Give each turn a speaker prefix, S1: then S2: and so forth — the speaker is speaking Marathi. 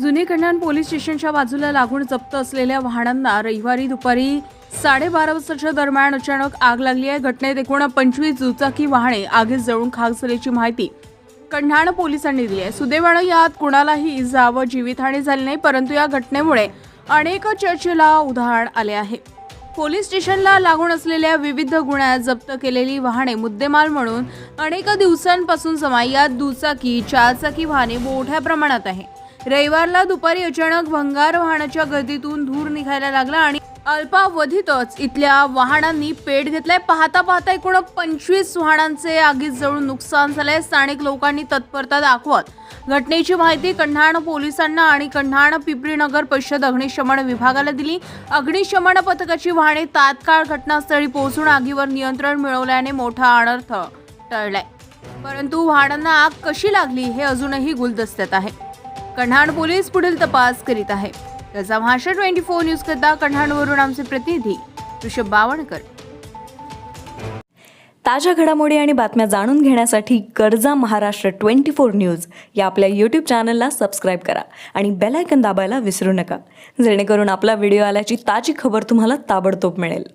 S1: जुनी कल्याण पोलीस स्टेशनच्या बाजूला लागून जप्त असलेल्या वाहनांना रविवारी दुपारी साडेबारा वाजताच्या दरम्यान अचानक आग लागली आहे. घटनेत एकूण पंचवीस दुचाकी वाहने आगीत जळून खाक झाल्याची माहिती कन्हाण पोलिसांनी दिली आहे. सुदैवानं यात कुणालाही इजा व जीवितहानी झाली नाही परंतु या घटनेमुळे अनेक चर्चेला उदाहरण आले आहे. पोलीस स्टेशनला लागून असलेल्या विविध गुन्ह्यात जप्त केलेली वाहने मुद्देमाल म्हणून अनेक दिवसांपासून जमा. यात दुचाकी चारचाकी वाहने मोठ्या प्रमाणात आहे. रविवारला दुपारी अचानक भंगार वाहनाच्या गर्दीतून धूर निघायला लागला आणि अल्पावधीतच इथल्या वाहनांनी पेट घेतलाय. पाहता पाहता एकूण पंचवीस वाहनांचे आगीत जळून नुकसान झालंय. स्थानिक लोकांनी तत्परता दाखवत घटनेची माहिती कन्हाण पोलिसांना आणि कन्हाण पिपरीनगर परिषद अग्निशमन विभागाला दिली. अग्निशमन पथकाची वाहने तात्काळ घटनास्थळी पोहोचून आगीवर नियंत्रण मिळवल्याने मोठा अनर्थ टळलाय. परंतु वाहनांना आग कशी लागली हे अजूनही गुलदस्त्यात आहे. कन्हाण पोलीस पुढील तपास करीत आहे. त्याचा भाषा ट्वेंटी फोर न्यूज करता कन्हाणवरून आमचे प्रतिनिधी ऋषभ बावणकर
S2: ताज्या घडामोडी आणि बातम्या जाणून घेण्यासाठी गरजा महाराष्ट्र ट्वेंटी फोर न्यूज या आपल्या यूट्यूब चॅनलला सबस्क्राईब करा आणि बेलायकन दाबायला विसरू नका. जेणेकरून आपला व्हिडिओ आल्याची ताजी खबर तुम्हाला ताबडतोब मिळेल.